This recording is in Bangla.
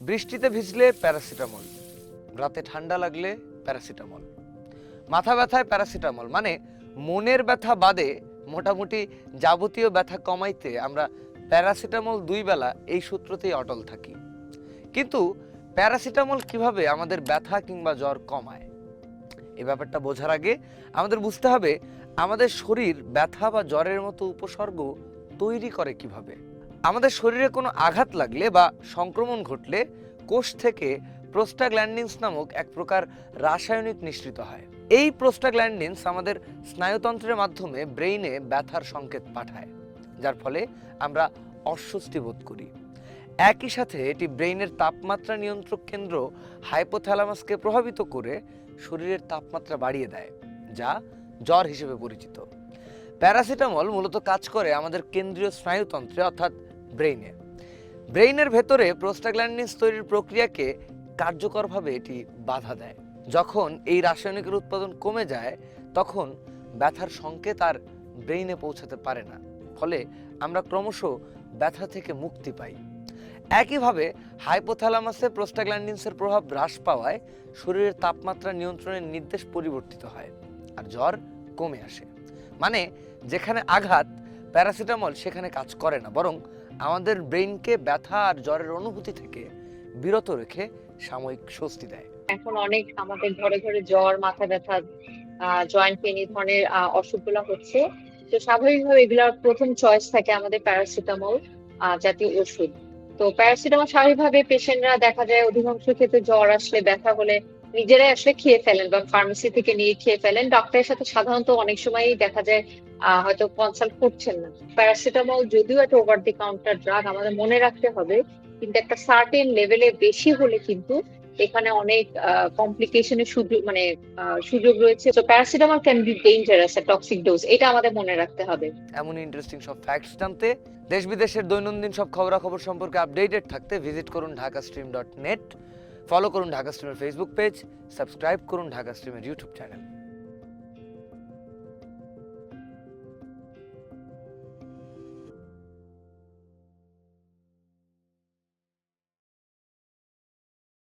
বৃষ্টিতে ভিজলে প্যারাসিটামল, রাতে ঠান্ডা লাগলে প্যারাসিটামল। মাথা ব্যথায় প্যারাসিটামল মানে মনের ব্যথা বাদে মোটামুটি যাবতীয় ব্যথা কমাইতে আমরা প্যারাসিটামল দুই বেলা এই সূত্রতেই অটল থাকি। কিন্তু প্যারাসিটামল কীভাবে আমাদের ব্যথা কিংবা জ্বর কমায়? এ ব্যাপারটা বোঝার আগে আমাদের বুঝতে হবে, আমাদের শরীর ব্যথা বা জ্বরের মতো উপসর্গ তৈরি করে কীভাবে। আমাদের শরীরে কোনো আঘাত লাগলে বা সংক্রমণ ঘটলে কোষ থেকে প্রোস্টাগ্ল্যান্ডিনস নামক এক প্রকার রাসায়নিক নিঃসৃত হয়। এই প্রোস্টাগ্ল্যান্ডিনস আমাদের স্নায়ুতন্ত্রের মাধ্যমে ব্রেইনে ব্যথার সংকেত পাঠায়, যার ফলে আমরা অস্বস্তি বোধ করি। একই সাথে এটি ব্রেইনের তাপমাত্রা নিয়ন্ত্রক কেন্দ্র হাইপোথ্যালামাসকে প্রভাবিত করে শরীরের তাপমাত্রা বাড়িয়ে দেয়, যা জ্বর হিসেবে পরিচিত। প্যারাসিটামল মূলত কাজ করে আমাদের কেন্দ্রীয় স্নায়ুতন্ত্রে, অর্থাৎ ব্রেইনে। ব্রেইনের ভেতরে প্রোস্টাগ্ল্যান্ডিনস তৈরির প্রক্রিয়াকে কার্যকরভাবে এটি বাধা দেয়। যখন এই রাসায়নিকের উৎপাদন কমে যায়, তখন ব্যথার সংকেত আর ব্রেইনে পৌঁছাতে পারে না। ফলে আমরা ক্রমশ ব্যথা থেকে মুক্তি পাই। একইভাবে হাইপোথ্যালামাসে প্রোস্টাগ্ল্যান্ডিনসের প্রভাব হ্রাস পাওয়ায় শরীরের তাপমাত্রা নিয়ন্ত্রণের নির্দেশ পরিবর্তিত হয় আর জ্বর কমে আসে। মানে যেখানে আঘাত প্যারাসিটামল সেখানে কাজ করে না, বরং আমাদের ব্রেইনকে ব্যথা আর জ্বরের অনুভূতি থেকে বিরত রেখে সাময়িক স্বস্তি দেয়। এখন অনেক আমাদের ঘরে ঘরে জ্বর, মাথা ব্যথা জয়েন্ট পেন এই ধরনের অসুখগুলো হচ্ছে। তো স্বাভাবিকভাবে এগুলোর প্রথম চয়েস থাকে আমাদের প্যারাসিটামল জাতীয় ওষুধ। তো প্যারাসিটামল স্বাভাবিকভাবে পেশেন্টরা দেখা যায় অধিকাংশ ক্ষেত্রে জ্বর আসলে ব্যথা হলে নিজেরাই আসলে খেয়ে ফেলেন বা ফার্মেসি থেকে নিয়ে খেয়ে ফেলেন। ডক্টরের সাথে সাধারণত অনেক সময়ই দেখা যায় হয়তো কনসাল্ট করছেন না। প্যারাসিটামল যদিও একটা ওভার দি কাউন্টার ড্রাগ আমাদের মনে রাখতে হবে, কিন্তু একটা সার্টেন লেভেলে বেশি হলে কিন্তু এখানে অনেক কমপ্লিকেশনের সুযোগ মানে সুযোগ রয়েছে। তো paracetamol can be dangerous toxic dose এটা আমাদের মনে রাখতে হবে। এমন ইন্টারেস্টিং সব ফ্যাক্টস জানতে। দেশ বিদেশের দৈনন্দিন সব খবরাখবর সম্পর্কে আপডেটেড থাকতে ভিজিট করুন Dhaka Stream dot net follow করুন ঢাকা স্ট্রিমের ফেসবুক পেজ সাবস্ক্রাইব করুন ঢাকা স্ট্রিমের ইউটিউব চ্যানেল